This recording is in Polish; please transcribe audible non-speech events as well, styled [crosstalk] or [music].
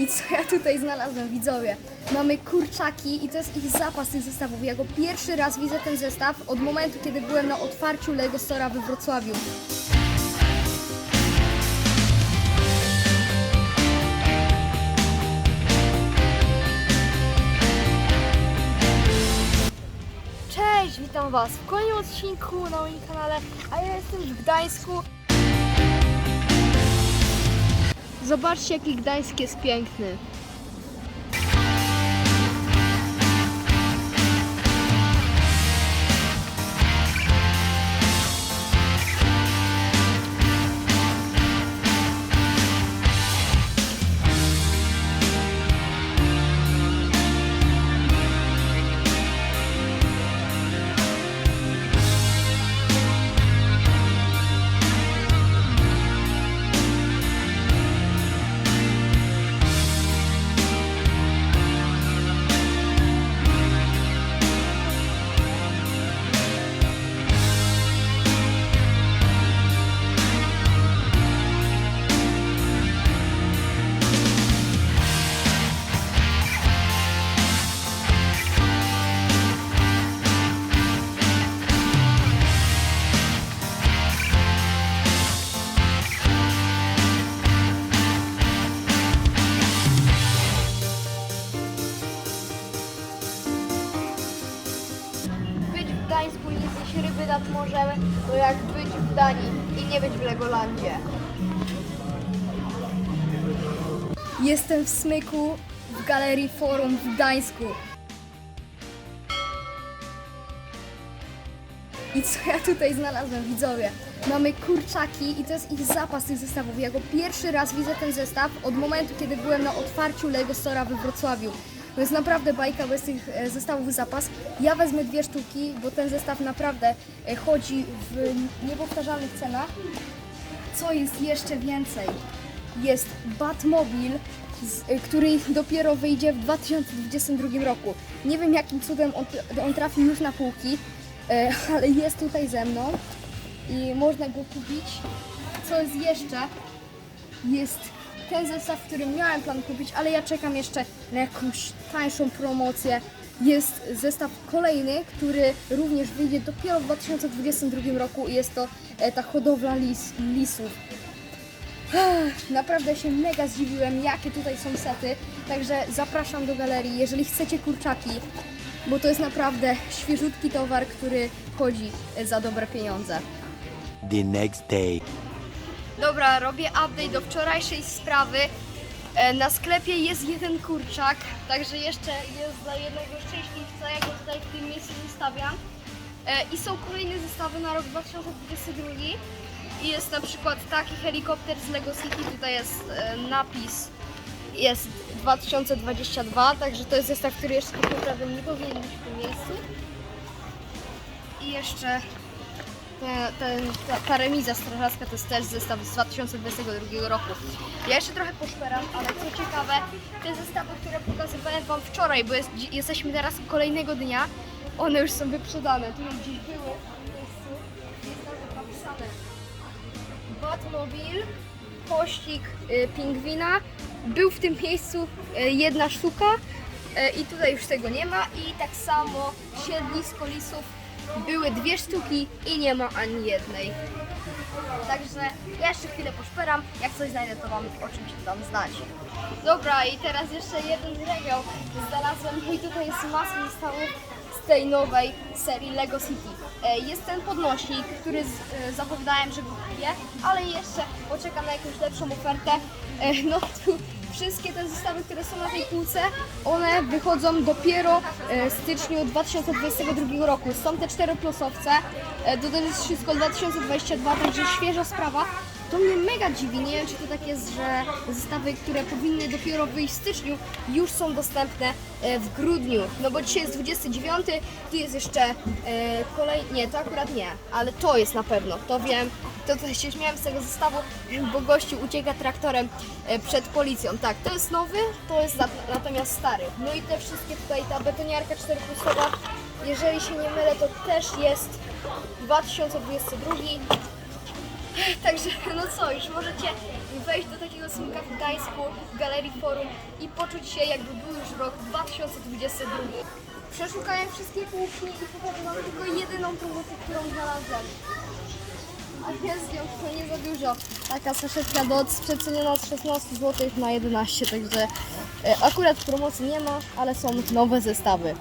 I co ja tutaj znalazłem, widzowie? Mamy kurczaki i to jest ich zapas tych zestawów. Ja go pierwszy raz widzę ten zestaw od momentu, kiedy byłem na otwarciu Lego Stora we Wrocławiu. Cześć, witam Was w kolejnym odcinku na moim kanale, a ja jestem w Gdańsku. Zobaczcie, jaki Gdańsk jest piękny. Nad morzem, to jak być w Danii i nie być w Legolandzie. Jestem w Smyku w Galerii Forum w Gdańsku. I co ja tutaj znalazłem, widzowie? Mamy kurczaki i to jest ich zapas tych zestawów. Ja go pierwszy raz widzę ten zestaw od momentu, kiedy byłem na otwarciu Lego Stora we Wrocławiu. To jest naprawdę bajka bez tych e, zestawów zapas. Ja wezmę dwie sztuki, bo ten zestaw naprawdę e, chodzi w niepowtarzalnych cenach. Co jest jeszcze więcej? Jest Batmobil, y, który dopiero wyjdzie w 2022 roku. Nie wiem jakim cudem on, on trafi już na półki, e, [laughs] ale jest tutaj ze mną i można go kupić. Co jest jeszcze? Jest ten zestaw, który miałem plan kupić, ale ja czekam jeszcze na jakąś tańszą promocję. Jest zestaw kolejny, który również wyjdzie dopiero w 2022 roku i jest to e, ta hodowla lis, lisów. Naprawdę się mega zdziwiłem, jakie tutaj są sety. Także zapraszam do galerii, jeżeli chcecie kurczaki, bo to jest naprawdę świeżutki towar, który chodzi e, za dobre pieniądze. the next day. Dobra, robię update do wczorajszej sprawy. E, Na sklepie jest jeden kurczak, także jeszcze jest dla jednego szczęśliwca. Ja go tutaj w tym miejscu zostawiam. E, I są kolejne zestawy na rok 2022. I jest na przykład taki helikopter z Lego City. Tutaj jest e, napis jest 2022, także to jest zestaw, który jeszcze tak naprawdę nie powinien być w tym miejscu. I jeszcze te, ten, ta, ta remiza strażacka to jest też zestaw z 2022 roku. Ja jeszcze trochę poszperam, ale co ciekawe, te zestawy, które pokazywałem Wam wczoraj, bo jest, jesteśmy teraz kolejnego dnia, one już są wyprzedane. Tu gdzieś były jest napisane Batmobil, pościg y, pingwina. Był w tym miejscu y, jedna sztuka y, i tutaj już tego nie ma. I tak samo siedlisko lisów były dwie sztuki i nie ma ani jednej. Także jeszcze chwilę poszperam. Jak coś znajdę, to Wam oczywiście dam znać. Dobra, i teraz jeszcze jeden regał znalazłem. I tutaj jest masa zestawów z tej nowej serii Lego City. E, Jest ten podnośnik, który e, zapowiadałem, że kupię, ale jeszcze poczekam na jakąś lepszą ofertę. E, No tu wszystkie te zestawy, które są na tej półce, one wychodzą dopiero e, w styczniu 2022 roku. Są te 4 plusowce, też jest wszystko 2022, także świeża sprawa. To mnie mega dziwi, nie wiem czy to tak jest, że zestawy, które powinny dopiero wyjść w styczniu, już są dostępne e, w grudniu. No bo dzisiaj jest 29, tu jest jeszcze e, kolej... Nie, to akurat nie, ale to jest na pewno, to wiem. To tutaj się śmiałem z tego zestawu, bo gościu ucieka traktorem e, przed policją. Tak, to jest nowy, to jest nat- natomiast stary. No i te wszystkie tutaj, ta betoniarka 4 plusowa, jeżeli się nie mylę, to też jest 2022. [laughs] Także no co, już możecie wejść do takiego sumka w Gdańsku, w Galerii Forum i poczuć się jakby był już rok 2022. Przeszukałem wszystkie kuchnie i pokażę tylko jedyną promocję, którą znalazłem. A jest ją to nie za dużo. Taka saszetka do przeceniona z 16 zł na 11, także e, akurat promocji nie ma, ale są nowe zestawy.